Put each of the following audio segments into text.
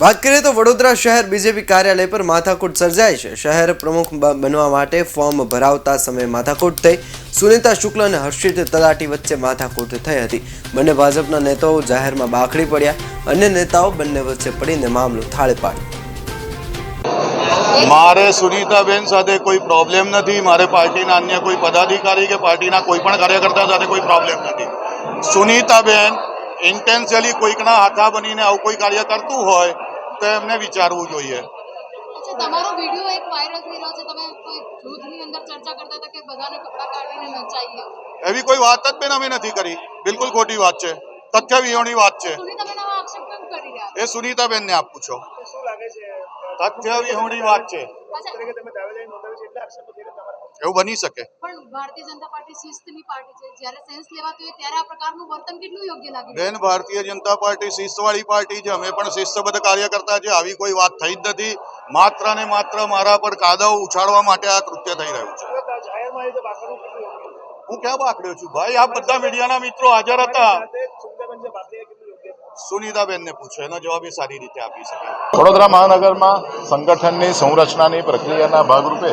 વાત કરીએ તો વડોદરા શહેર બીજેપી કાર્યાલય પર માથાકૂટ સર્જાય છે. શહેર પ્રમુખ બનવા માટે ફોર્મ ભરાવતા સમયે માથાકૂટ થઈ સુનીતા શુક્લ અને હર્ષિત તલાટી વચ્ચે માથાકૂટ થઈ હતી. બંને ભાજપના નેતાઓ જાહેરમાં બાખડી પડ્યા. અન્ય નેતાઓ બંને વચ્ચે પડીને મામલો થાળે પાડ્યો. મારે સુનીતાબેન સાથે કોઈ પ્રોબ્લેમ નથી. મારે પાર્ટીના અન્ય કોઈ પદાધિકારી કે પાર્ટીના કોઈ પણ કાર્યકર્તા સાથે કોઈ પ્રોબ્લેમ નથી. સુનીતાબેન ઇન્ટેન્શિયલી કોઈકના હાથા બનીને આવું કોઈ કાર્ય કરતું હોય તો એમને વિચારવું જોઈએ. તમારો વીડિયો એક વાયરલ થઈ રહ્યો છે. તમે કોઈ જૂથની અંદર ચર્ચા કરતા હતા કે બધાને કપડાં કાઢીને નચાઈએ એવી કોઈ વાત જ બેન અમે નથી કરી. બિલકુલ ખોટી વાત છે. તથ્ય વિહોણી વાત છે. સુનીતાબેન આવા આક્ષેપ કેમ કરી રહ્યા એ સુનીતાબેનને આપ પૂછો શું લાગે તથ્ય વિહોણી વાત છે. એવું બની શકે. પણ ભારતીય જનતા પાર્ટી શિસ્તની પાર્ટી છે. જ્યારે સેન્સ લેવાતું હોય ત્યારે આ પ્રકારનું વર્તન કેટલું યોગ્ય લાગે બેન ભારતીય જનતા પાર્ટી શિસ્તવાળી પાર્ટી છે. અમે પણ શિસ્તબદ્ધ કાર્યકર્તા છે આવી કોઈ વાત થઈ જ નથી. માત્ર ને માત્ર મારા પર કાદવ ઉછાળવા માટે આ કૃત્ય થઈ રહ્યું છે. હું ક્યાં બાકડ્યો છું? ભાઈ આ બધા મીડિયાના મિત્રો હાજર હતા સાથે સુંદરબેન જે બાકરી કેટલું યોગ્ય સુનીતાબેનને પૂછો, એનો જવાબ એ સારી રીતે આપી શકે. વડોદરા મહાનગરમાં સંગઠનની સંરચનાની પ્રક્રિયાના ભાગરૂપે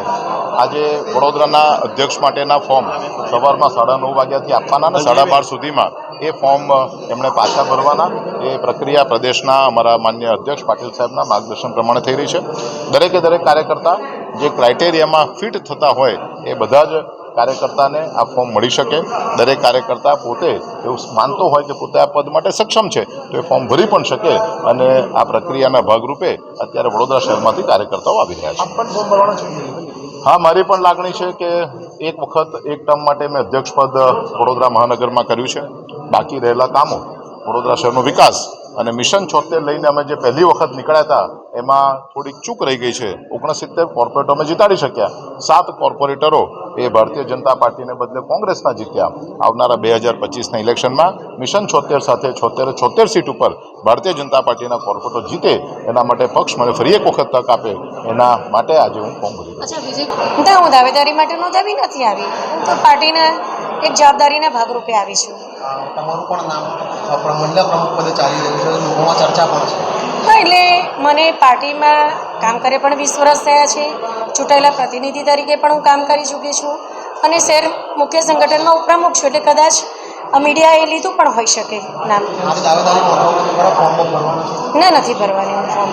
આજે વડોદરાના અધ્યક્ષ માટેના ફોર્મ સવારમાં સાડા નવ વાગ્યાથી આપવાના અને સાડા બાર સુધીમાં એ ફોર્મ એમણે પાછા ભરવાના. એ પ્રક્રિયા પ્રદેશના અમારા માન્ય અધ્યક્ષ પાટીલ સાહેબના માર્ગદર્શન પ્રમાણે થઈ રહી છે. દરેકે દરેક કાર્યકર્તા જે ક્રાઇટેરિયામાં ફિટ થતા હોય એ બધા જ કાર્યકર્તાને આ ફોર્મ મળી શકે. દરેક કાર્યકર્તા પોતે એવું માનતો હોય કે પોતે આ પદ માટે સક્ષમ છે તો એ ફોર્મ ભરી પણ શકે અને આ પ્રક્રિયાના ભાગરૂપે અત્યારે વડોદરા શહેરમાંથી કાર્યકર્તાઓ આવી રહ્યા છે. હા મારી પણ લાગણી છે કે એક વખત એક ટર્મ માટે મેં અધ્યક્ષ પદ વડોદરા મહાનગરમાં કર્યું છે. બાકી રહેલા કામો વડોદરા શહેરનો વિકાસ અને મિશન છોતેર લઈને અમે જે પહેલી વખત નીકળ્યા હતા, એમાં થોડીક ચૂક રહી ગઈ છે. ઓગણસિત્તેર કોર્પોરેટરો અમે જીતાડી શક્યા. સાત કોર્પોરેટરો એ ભારતીય જનતા પાર્ટીને બદલે કોંગ્રેસના જીત્યા. આવનારા બે હજાર પચીસના ઇલેક્શનમાં મિશન છોતેર સાથે છોતેર છોતેર સીટ ઉપર ભારતીય જનતા પાર્ટીના કોર્પોરેટર જીતે, એના માટે પક્ષ મને ફરી એક વખત તક આપે, એના માટે આજે હું ફોર્મ ભરી હું દાવેદારી માટે નોંધાવી નથી આવી. હું એક જવાબદારીના ભાગરૂપે આવી છું. તમારું પણ નામ મંડળ પ્રમુખ પદે ચાલી રહ્યું છે લોકોમાં ચર્ચા પણ છે. હા એટલે મને પાર્ટીમાં કામ કરે પણ વીસ વર્ષ થયા છે. ચૂંટાયેલા પ્રતિનિધિ તરીકે પણ હું કામ કરી ચૂકી છું. અને શહેર મુખ્ય સંગઠનમાં ઉપપ્રમુખ છું એટલે કદાચ મીડિયાએ લીધું પણ હોઈ શકે નામ. ના નથી ભરવાની ફોર્મ